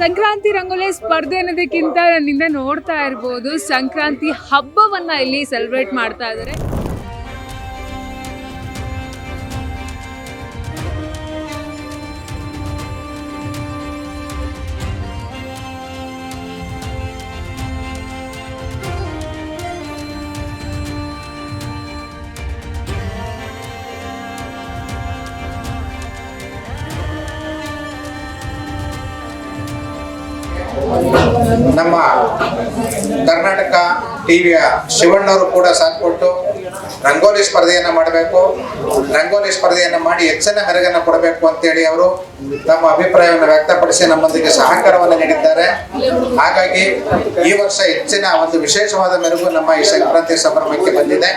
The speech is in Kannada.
ಸಂಕ್ರಾಂತಿ ರಂಗೋಲಿ ಸ್ಪರ್ಧೆ ಅನ್ನೋದಕ್ಕಿಂತ ನನ್ನಿಂದ ನೋಡ್ತಾ ಇರ್ಬೋದು. ಸಂಕ್ರಾಂತಿ ಹಬ್ಬವನ್ನ ಇಲ್ಲಿ ಸೆಲೆಬ್ರೇಟ್ ಮಾಡ್ತಾ ಇದ್ದಾರೆ. ನಮ್ಮ ಕರ್ನಾಟಕ ಟಿವಿಯ ಶಿವಣ್ಣವರು ಕೂಡ ಸಾಥ್ ಕೊಟ್ಟು ರಂಗೋಲಿ ಸ್ಪರ್ಧೆಯನ್ನು ಮಾಡಬೇಕು. ರಂಗೋಲಿ ಸ್ಪರ್ಧೆಯನ್ನು ಮಾಡಿ ಹೆಚ್ಚಿನ ಮೆರಗನ್ನು ಕೊಡಬೇಕು ಅಂತೇಳಿ ಅವರು ತಮ್ಮ ಅಭಿಪ್ರಾಯವನ್ನು ವ್ಯಕ್ತಪಡಿಸಿ ನಮ್ಮೊಂದಿಗೆ ಸಹಕಾರವನ್ನು ನೀಡಿದ್ದಾರೆ. ಹಾಗಾಗಿ ಈ ವರ್ಷ ಹೆಚ್ಚಿನ ಒಂದು ವಿಶೇಷವಾದ ಮೆರುಗು ನಮ್ಮ ಈ ಸಂಕ್ರಾಂತಿ ಸಂಭ್ರಮಕ್ಕೆ ಬಂದಿದೆ.